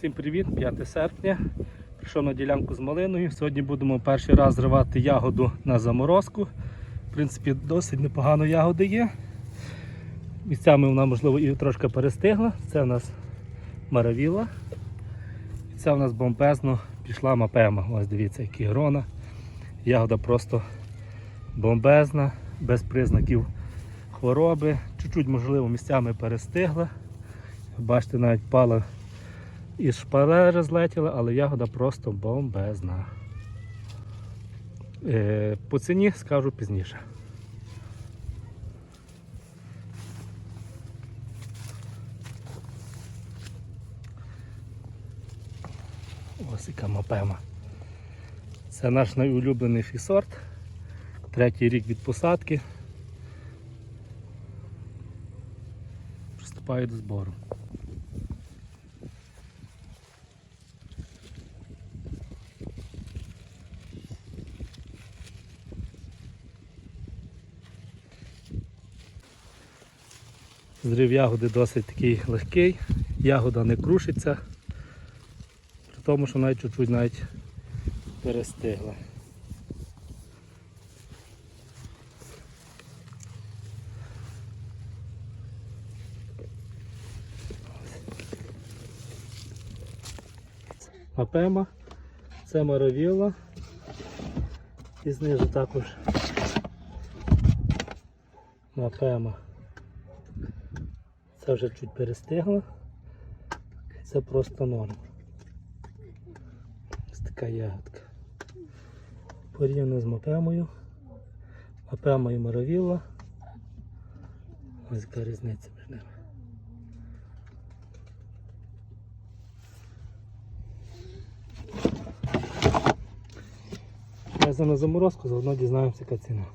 Всім привіт, 5 серпня. Прийшов на ділянку з малиною. Сьогодні будемо перший раз зривати ягоду на заморозку. В принципі, досить непогано ягоди є. Місцями вона, можливо, і трошки перестигла. Це у нас маравіла. І це у нас бомбезно пішла мапема. Ось дивіться, які грона. Ягода просто бомбезна, без признаків хвороби. Чуть-чуть, можливо, місцями перестигла. Бачите, навіть пала із шпалери злетіла, але ягода просто бомбезна. Е, по ціні скажу пізніше. Ось яка мапема. Це наш найулюбленіший сорт. Третій рік від посадки. Приступаю до збору. Зрив ягоди досить такий легкий, ягода не крушиться, при тому, що навіть чуть-чуть навіть перестигла. Апема, це маравіла і знизу також мапема. Це вже чуть перестигло. Це просто норма. Ось така ягодка. Порівняно з мапемою. Мапема і маравіла. Ось яка різниця між ними. Я за на заморозку, заодно дізнаємося, яка ціна.